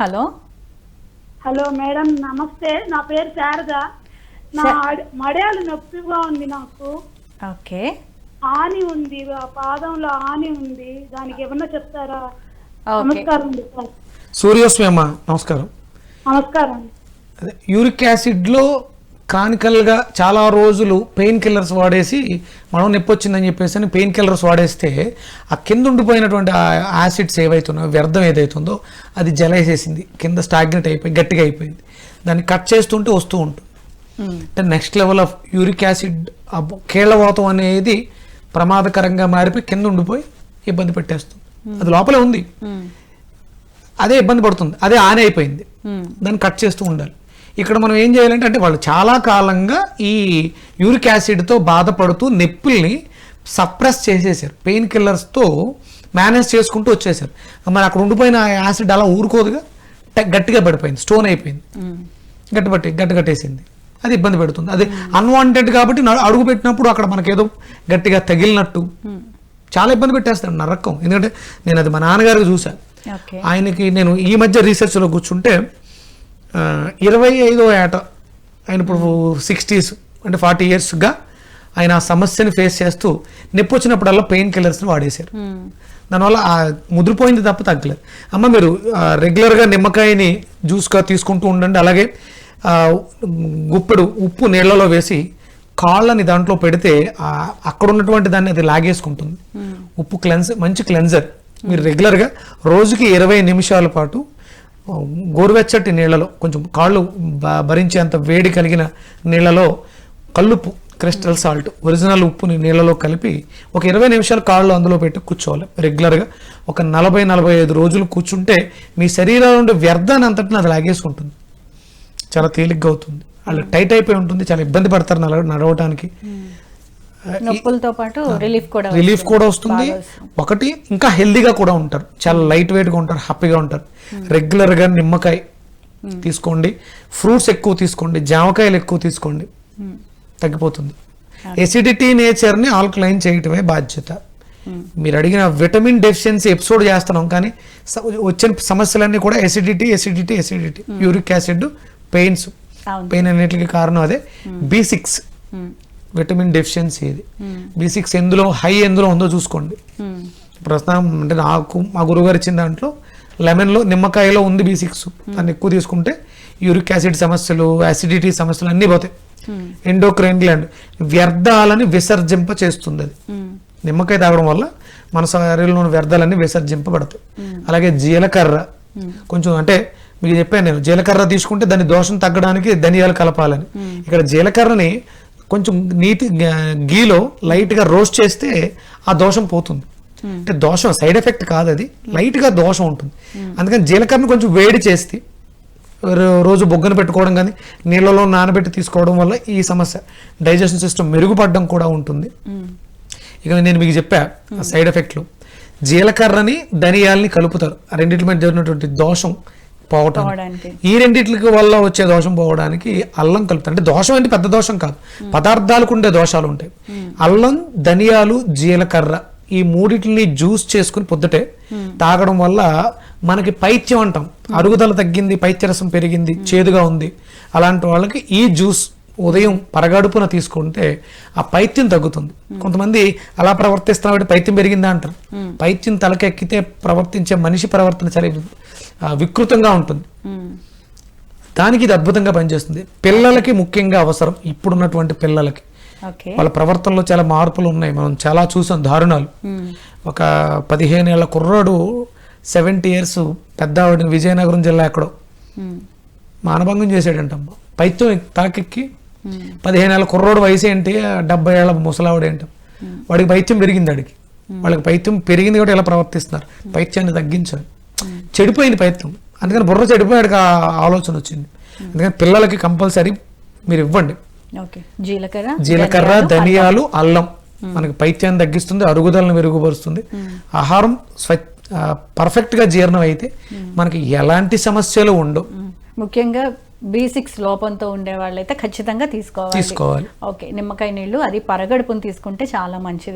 Hello. Hello madam నమస్తే. నా పేరు శారద. నా మడయాలు నొప్పిగా ఉంది నాకు. ఓకే. ఆని ఉంది ఆ పాదంలో ఆని ఉంది. దానికి ఏమన్నా చెప్తారా? నమస్కారం సూర్యోస్మి అమ్మ నమస్కారం. నమస్కారం. అండి అదే యూరిక్ యాసిడ్లో క్రానికల్గా చాలా రోజులు పెయిన్ కిల్లర్స్ వాడేసి మనం నొప్పి వచ్చిందని చెప్పేసి అని పెయిన్ కిల్లర్స్ వాడేస్తే ఆ కింద ఉండిపోయినటువంటి ఆ యాసిడ్స్ ఏవైతున్నాయో వ్యర్థం ఏదైతుందో అది జలేసేసింది కింద స్టాగ్నెట్ అయిపోయి గట్టిగా అయిపోయింది. దాన్ని కట్ చేస్తుంటే వస్తూ ఉంటుంది. అంటే next level of uric acid కీళ్ళవాతం అనేది ప్రమాదకరంగా మారిపోయి కింద ఉండిపోయి ఇబ్బంది పెట్టేస్తుంది. అది లోపలే ఉంది. అదే ఇబ్బంది పడుతుంది. అదే ఆనే అయిపోయింది. దాన్ని కట్ చేస్తూ ఉండాలి. ఇక్కడ మనం ఏం చేయాలంటే అంటే వాళ్ళు చాలా కాలంగా ఈ యూరిక్ యాసిడ్తో బాధపడుతూ నొప్పుల్ని సప్రెస్ చేసేసారు. పెయిన్ కిల్లర్స్తో మేనేజ్ చేసుకుంటూ వచ్చేసారు. మరి అక్కడ ఉండిపోయిన యాసిడ్ అలా ఊరుకోదుగా? గట్టిగా పడిపోయింది. స్టోన్ అయిపోయింది. మ్మ్. గట్టి పట్టి గట్టి కట్టేసింది. అది ఇబ్బంది పెడుతుంది. అది అన్వాంటెడ్ కాబట్టి అడుగు పెట్టినప్పుడు అక్కడ మనకేదో గట్టిగా తగిలినట్టు చాలా ఇబ్బంది పెట్టేస్తాడు నరకం. ఎందుకంటే నేను అది మా నాన్నగారికి చూశాను ఆయనకి నేను ఈ మధ్య రీసెర్చ్లో కూర్చుంటే ఇరవై ఐదో ఏట ఆయన ఇప్పుడు సిక్స్టీస్ అంటే ఫార్టీ ఇయర్స్గా ఆయన ఆ సమస్యని ఫేస్ చేస్తూ నొప్పి వచ్చినప్పుడల్లా పెయిన్ కిల్లర్స్ని వాడేశారు. దానివల్ల ఆ ముదిరిపోయింది తప్ప తగ్గలేదు. అమ్మ మీరు రెగ్యులర్గా నిమ్మకాయని జ్యూస్గా తీసుకుంటూ ఉండండి. అలాగే గుప్పెడు ఉప్పు నీళ్ళలో వేసి కాళ్ళని దాంట్లో పెడితే అక్కడ ఉన్నటువంటి దాన్ని అది లాగేసుకుంటుంది. ఉప్పు క్లెన్స్ మంచి క్లెన్జర్. మీరు రెగ్యులర్గా రోజుకి ఇరవై నిమిషాల పాటు గోరువెచ్చటి నీళ్ళలో కొంచెం కాళ్ళు భరించేంత వేడి కలిగిన నీళ్ళలో కల్లుప్పు క్రిస్టల్ సాల్ట్ ఒరిజినల్ ఉప్పుని నీళ్ళలో కలిపి ఒక ఇరవై నిమిషాలు కాళ్ళు అందులో పెట్టి కూర్చోవాలి. రెగ్యులర్గా ఒక నలభై నలభై ఐదు రోజులు కూర్చుంటే మీ శరీరంలో ఉండే వ్యర్థాన్ని అంతటిని అది లాగేసుకుంటుంది. చాలా తేలిగ్గా అవుతుంది. వాళ్ళు టైట్ అయిపోయి ఉంటుంది. చాలా ఇబ్బంది పడతారు నడవడానికి నడవటానికి. నొప్పులతో పాటు రిలీఫ్ కూడా రిలీఫ్ కూడా వస్తుంది. ఒకటి ఇంకా హెల్దీగా కూడా ఉంటారు. చాలా లైట్ వెయిట్గా ఉంటారు హ్యాపీగా ఉంటారు. రెగ్యులర్గా నిమ్మకాయ తీసుకోండి. ఫ్రూట్స్ ఎక్కువ తీసుకోండి. జామకాయలు ఎక్కువ తీసుకోండి. తగ్గిపోతుంది. ఎసిడిటీ నేచర్ని ఆల్కలైన్ చేయటమే బాధ్యత. మీరు అడిగిన విటమిన్ డెఫిషియన్సీ ఎపిసోడ్ చేస్తున్నాం కానీ వచ్చిన సమస్యలన్నీ కూడా acidity acidity acidity uric acid pains pain అన్నిటికీ కారణం అదే. B six. విటమిన్ డెఫిషియన్సీ ఇది. బి సిక్స్ ఎందులో హై ఎందులో ఉందో చూసుకోండి. మ్మ్. ప్రస్తుతం అంటే నాకు మా గురువుగారు ఇచ్చిన దాంట్లో లెమన్లో నిమ్మకాయలో ఉంది బి సిక్స్ దాన్ని ఎక్కువ తీసుకుంటే యూరిక్ యాసిడ్ సమస్యలు యాసిడిటీ సమస్యలు అన్నీ పోతాయి. ఎండోక్రైన్ గ్లాండ్ వ్యర్థాలని విసర్జింప చేస్తుంది అది. మ్మ్. నిమ్మకాయ తాగడం వల్ల మన శరీరంలో ఉన్న వ్యర్థాలన్నీ విసర్జింపబడతాయి. అలాగే జీలకర్ర. కొంచెం అంటే మీకు చెప్పాను నేను జీలకర్ర తీసుకుంటే దాని దోషం తగ్గడానికి ధనియాలు కలపాలని. ఇక్కడ జీలకర్రని కొంచెం నీటి గీలో లైట్గా రోస్ట్ చేస్తే ఆ దోషం పోతుంది. అంటే దోషం సైడ్ ఎఫెక్ట్ కాదు అది. లైట్గా దోషం ఉంటుంది. అందుకని జీలకర్రను కొంచెం వేడి చేస్తే రోజు బొగ్గన పెట్టుకోవడం కానీ నీళ్ళలో నానబెట్టి తీసుకోవడం వల్ల ఈ సమస్య డైజెషన్ సిస్టమ్ మెరుగుపడడం కూడా ఉంటుంది. ఇక నేను మీకు చెప్పా సైడ్ ఎఫెక్ట్లు. జీలకర్రని ధనియాల్ని కలుపుతారు. ఆ రెండింటి మధ్య జరిగినటువంటి దోషం పోవటం పోవడానికి. ఈ రెండిట్లకి వల్ల వచ్చే దోషం పోవడానికి అల్లం కలుపుతారు. అంటే దోషం అంటే పెద్ద దోషం కాదు. పదార్థాలకు ఉండే దోషాలు ఉంటాయి. అల్లం ధనియాలు జీలకర్ర ఈ మూడిటిని జ్యూస్ చేసుకుని పొద్దుటే తాగడం వల్ల మనకి పైత్యం అంటాం. అరుగుదల తగ్గింది పైత్యరసం పెరిగింది చేదుగా ఉంది. అలాంటి వాళ్ళకి ఈ జ్యూస్ ఉదయం పరగడుపున తీసుకుంటే ఆ పైత్యం తగ్గుతుంది. కొంతమంది అలా ప్రవర్తిస్తున్న పైత్యం పెరిగిందా అంటారు పైత్యం తలకెక్కితే ప్రవర్తించే మనిషి ప్రవర్తన చాలా ఆ, వికృతంగా ఉంటుంది. దానికి ఇది అద్భుతంగా పనిచేస్తుంది. పిల్లలకి ముఖ్యంగా అవసరం ఇప్పుడున్నటువంటి పిల్లలకి. వాళ్ళ ప్రవర్తనలో చాలా మార్పులు ఉన్నాయి. మనం చాలా చూసాం దారుణాలు. మ్మ్. ఒక పదిహేను ఏళ్ళ కుర్రాడు సెవెంటీ ఇయర్స్ పెద్ద ఆవిడ విజయనగరం జిల్లా ఎక్కడో మ్మ్. మానభంగం చేసాడంటమ్మా పైత్యం తాకెక్కి మ్మ్. పదిహేను ఏళ్ళ కుర్రోడు వయసు ఏంటి? డెబ్బై ఏళ్ళ ముసలావిడ ఏంటి? వాడికి పైత్యం పెరిగింది వాడికి వాళ్ళకి పైత్యం పెరిగింది కాబట్టి ఇలా ప్రవర్తిస్తున్నారు. పైత్యాన్ని తగ్గించాలి. చెడిపోయింది పైత్యం అందుకని బుర్ర చెడిపోయాడికి ఆ ఆలోచన వచ్చింది. అందుకని పిల్లలకి కంపల్సరీ మీరు ఇవ్వండి. ఓకే. జీలకర్ర జీలకర్ర ధనియాలు అల్లం. మనకి పైత్యాన్ని తగ్గిస్తుంది అరుగుదలను మెరుగుపరుస్తుంది. ఆహారం స్వ ఆ, perfect గా జీర్ణం అయితే మనకి ఎలాంటి సమస్యలు ఉండవు. ముఖ్యంగా బి సిక్స్ లోపంతో ఉండే వాళ్ళైతే ఖచ్చితంగా తీసుకోవాలి. తీసుకోవాలి. ఓకే. నిమ్మకాయ నీళ్ళు అది పరగడుపుని తీసుకుంటే చాలా మంచిది.